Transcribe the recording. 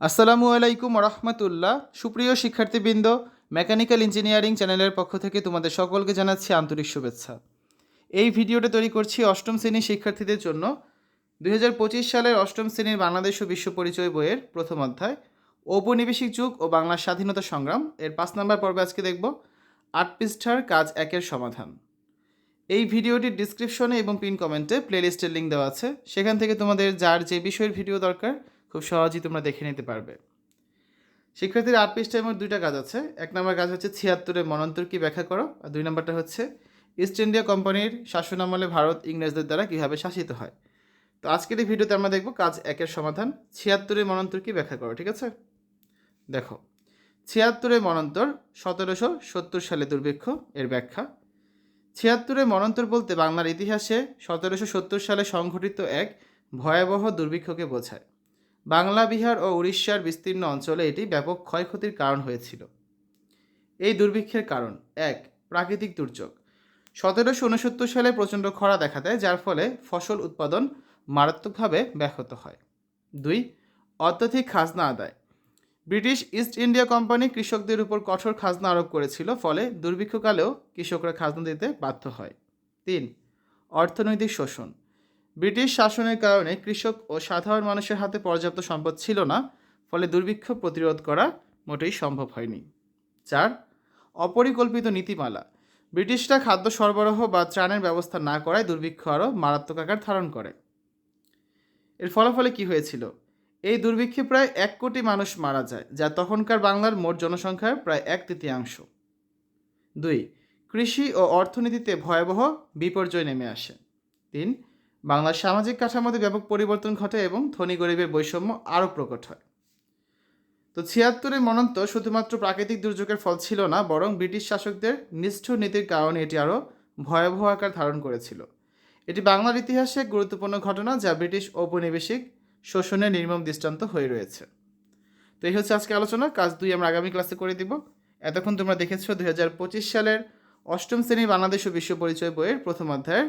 আসসালামু আলাইকুম রহমতুল্লাহ সুপ্রিয় শিক্ষার্থীবৃন্দ, মেকানিক্যাল ইঞ্জিনিয়ারিং চ্যানেলের পক্ষ থেকে তোমাদের সকলকে জানাচ্ছি আন্তরিক শুভেচ্ছা। এই ভিডিওটা তৈরি করছি অষ্টম শ্রেণির শিক্ষার্থীদের জন্য। দুই হাজার পঁচিশ সালের অষ্টম শ্রেণির বাংলাদেশ ও বিশ্ব পরিচয় বইয়ের প্রথম অধ্যায়, ঔপনিবেশিক যুগ ও বাংলার স্বাধীনতা সংগ্রাম। এর পাঁচ নম্বর পর্বে আজকে দেখব আট পৃষ্ঠার কাজ একের সমাধান। এই ভিডিওটির ডিসক্রিপশনে এবং পিন কমেন্টে প্লেলিস্টের লিঙ্ক দেওয়া আছে। সেখান থেকে তোমাদের যার যে বিষয়ের ভিডিও দরকার খুব সহজেই তোমরা দেখে নিতে পারবে। শিক্ষার্থীর আট পৃষ্ঠায় মোট দুইটা কাজ আছে। এক নম্বর কাজ হচ্ছে ছিয়াত্তরের মনন্তর কি ব্যাখ্যা করো? আর দুই নম্বরটা হচ্ছে, ইস্ট ইন্ডিয়া কোম্পানির শাসনামলে ভারত ইংরেজদের দ্বারা কীভাবে শাসিত হয়? তো আজকের এই ভিডিওতে আমরা দেখব কাজ একের সমাধান, ছিয়াত্তরের মনন্তর কি ব্যাখ্যা করো, ঠিক আছে? দেখো, ছিয়াত্তরের মনন্তর সতেরোশো সত্তর সালে দুর্ভিক্ষ এর ব্যাখ্যা। ছিয়াত্তরের মনন্তর বলতে বাংলার ইতিহাসে সতেরোশো সত্তর সালে সংঘটিত এক ভয়াবহ দুর্ভিক্ষকে বোঝায়। বাংলা, বিহার ও উড়িষ্যার বিস্তীর্ণ অঞ্চলে এটি ব্যাপক ক্ষয়ক্ষতির কারণ হয়েছিল। এই দুর্ভিক্ষের কারণ, এক, প্রাকৃতিক দুর্যোগ। সতেরোশো উনসত্তর সালে প্রচণ্ড খরা দেখা দেয়, যার ফলে ফসল উৎপাদন মারাত্মকভাবে ব্যাহত হয়। দুই, অত্যধিক খাজনা আদায়। ব্রিটিশ ইস্ট ইন্ডিয়া কোম্পানি কৃষকদের উপর কঠোর খাজনা আরোপ করেছিল, ফলে দুর্ভিক্ষকালেও কৃষকরা খাজনা দিতে বাধ্য হয়। তিন, অর্থনৈতিক শোষণ। ব্রিটিশ শাসনের কারণে কৃষক ও সাধারণ মানুষের হাতে পর্যাপ্ত সম্পদ ছিল না, ফলে দুর্ভিক্ষ প্রতিরোধ করা মোটেই সম্ভব হয়নি। চার, অপরিকল্পিত নীতিমালা। ব্রিটিশরা খাদ্য সরবরাহ বা ত্রাণের ব্যবস্থা না করায় দুর্ভিক্ষ আরও মারাত্মক আকার ধারণ করে। এর ফলাফলে কি হয়েছিল? এই দুর্ভিক্ষে প্রায় এক কোটি মানুষ মারা যায়, যা তখনকার বাংলার মোট জনসংখ্যার প্রায় এক তৃতীয়াংশ। দুই, কৃষি ও অর্থনীতিতে ভয়াবহ বিপর্যয় নেমে আসে। তিন বাংলার সামাজিক কাঠামোতে ব্যাপক পরিবর্তন ঘটে এবং ধনী গরিবের বৈষম্য আরও প্রকট হয়। তো ছিয়াত্তরের মনন্ত শুধুমাত্র প্রাকৃতিক দুর্যোগের ফল ছিল না, বরং ব্রিটিশ শাসকদের নিষ্ঠুর নীতির কারণে এটি আরও ভয়াবহ আকার ধারণ করেছিল। এটি বাংলার ইতিহাসে গুরুত্বপূর্ণ ঘটনা যা ব্রিটিশ ঔপনিবেশিক শোষণের নির্মম দৃষ্টান্ত হয়ে রয়েছে। তো এই হচ্ছে আজকে আলোচনা। কাজ দুই আমরা আগামী ক্লাসে করে দিব। এতক্ষণ তোমরা দেখেছ দুই হাজার পঁচিশ সালের অষ্টম শ্রেণি বাংলাদেশ ও বিশ্ব পরিচয় বইয়ের প্রথম অধ্যায়ের